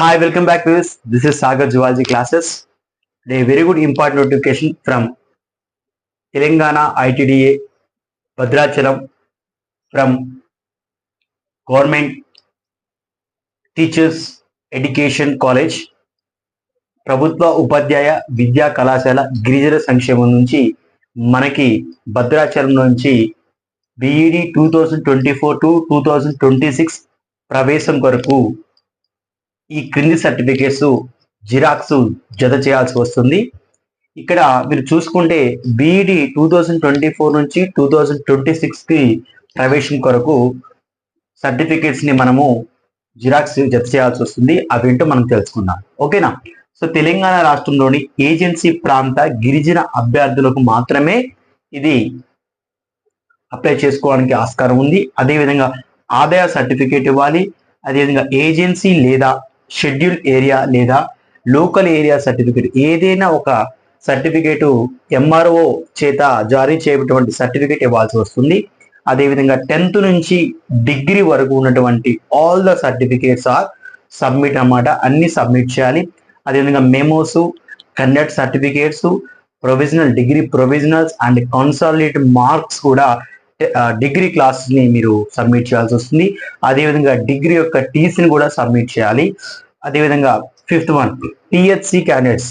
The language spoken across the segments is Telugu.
Hi welcome back to this this is Sagar zoology classes the very good important notification from Telangana ITDA Bhadrachalam from government teachers education college ప్రభుత్వ ఉపాధ్యాయ విద్యా కళాశాల గిరిజన సంక్షేమం నుంచి మనకి భద్రాచలం నుంచి BEd two thousand twenty four to two thousand twenty six ప్రవేశం కొరకు ఈ క్రింది సర్టిఫికేట్స్ జిరాక్స్ జత చేయాల్సి వస్తుంది. ఇక్కడ మీరు చూసుకుంటే BEd two thousand twenty four నుంచి టూ థౌజండ్ ట్వంటీ సిక్స్కి ప్రవేశం కొరకు సర్టిఫికేట్స్ని మనము జిరాక్స్ జత చేయాల్సి వస్తుంది. అవేంటో మనం తెలుసుకుందాం. ఓకేనా? సో తెలంగాణ రాష్ట్రంలోని ఏజెన్సీ ప్రాంత గిరిజన అభ్యర్థులకు మాత్రమే ఇది అప్లై చేసుకోవడానికి ఆస్కారం ఉంది. అదేవిధంగా ఆదాయ సర్టిఫికేట్ ఇవ్వాలి. అదేవిధంగా ఏజెన్సీ లేదా షెడ్యూల్ ఏరియా లేదా లోకల్ ఏరియా సర్టిఫికేట్ ఏదైనా ఒక సర్టిఫికేట్ ఎంఆర్ఓ చేత జారీ చేయబడినటువంటి సర్టిఫికేట్ ఇవ్వాల్సి వస్తుంది. అదేవిధంగా టెన్త్ నుంచి డిగ్రీ వరకు ఉన్నటువంటి all the certificates are submit అన్నమాట అన్ని సబ్మిట్ చేయాలి. అదేవిధంగా memos conduct certificates provisional degree provisionals and consolidate marks కూడా డిగ్రీ క్లాస్ని మీరు సబ్మిట్ చేయాల్సి వస్తుంది. అదేవిధంగా డిగ్రీ యొక్క టీసీని కూడా సబ్మిట్ చేయాలి. అదేవిధంగా ఫిఫ్త్ వన్ పిహెచ్సి క్యాండిడేట్స్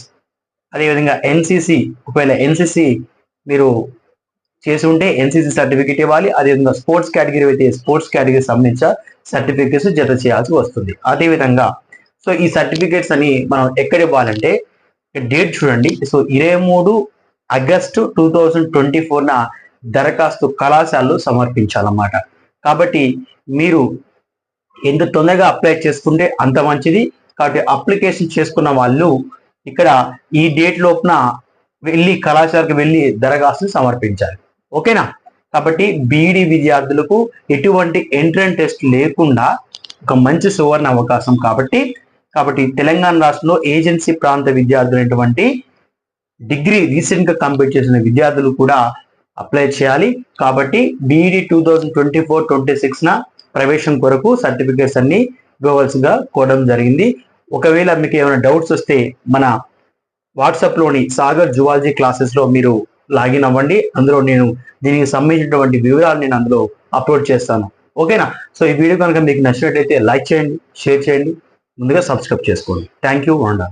అదేవిధంగా ఎన్సిసి ఒకవేళ ఎన్సిసి మీరు చేసి ఉంటే ఎన్సిసి సర్టిఫికేట్ ఇవ్వాలి. అదేవిధంగా స్పోర్ట్స్ కేటగిరీ అయితే స్పోర్ట్స్ కేటగిరీ సంబంధించిన సర్టిఫికేట్స్ జత చేయాల్సి వస్తుంది. అదేవిధంగా సో ఈ సర్టిఫికేట్స్ అని మనం ఎక్కడ ఇవ్వాలంటే డేట్ చూడండి. సో ఇరవై మూడు ఆగస్టు టూ థౌజండ్ ట్వంటీ ఫోర్న దరఖాస్తు కళాశాలలో సమర్పించాలన్నమాట. కాబట్టి మీరు ఎంత తొందరగా అప్లై చేసుకుంటే అంత మంచిది. కాబట్టి అప్లికేషన్ చేసుకున్న వాళ్ళు ఇక్కడ ఈ డేట్ లోపున వెళ్ళి కళాశాలకు వెళ్ళి దరఖాస్తులు సమర్పించాలి. ఓకేనా? కాబట్టి బీఈడి విద్యార్థులకు ఎటువంటి ఎంట్రన్ టెస్ట్ లేకుండా ఒక మంచి సువర్ణ అవకాశం కాబట్టి కాబట్టి తెలంగాణ రాష్ట్రంలో ఏజెన్సీ ప్రాంత విద్యార్థులైనటువంటి డిగ్రీ రీసెంట్గా కంప్లీట్ చేసిన విద్యార్థులు కూడా అప్లై చేయాలి. కాబట్టి BEd two thousand twenty four twenty సిక్స్న ప్రవేశం కొరకు సర్టిఫికేట్స్ అన్ని ఇవ్వవలసిగా కోవడం జరిగింది. ఒకవేళ మీకు ఏమైనా డౌట్స్ వస్తే మన వాట్సాప్లోని సాగర్ జువాలజీ క్లాసెస్లో మీరు లాగిన్ అవ్వండి. అందులో నేను దీనికి సంబంధించినటువంటి వివరాలు నేను అందులో అప్లోడ్ చేస్తాను. ఓకేనా? సో ఈ వీడియో కనుక మీకు నచ్చినట్లయితే లైక్ చేయండి షేర్ చేయండి. ముందుగా సబ్స్క్రైబ్ చేసుకోండి. Thank you వండా.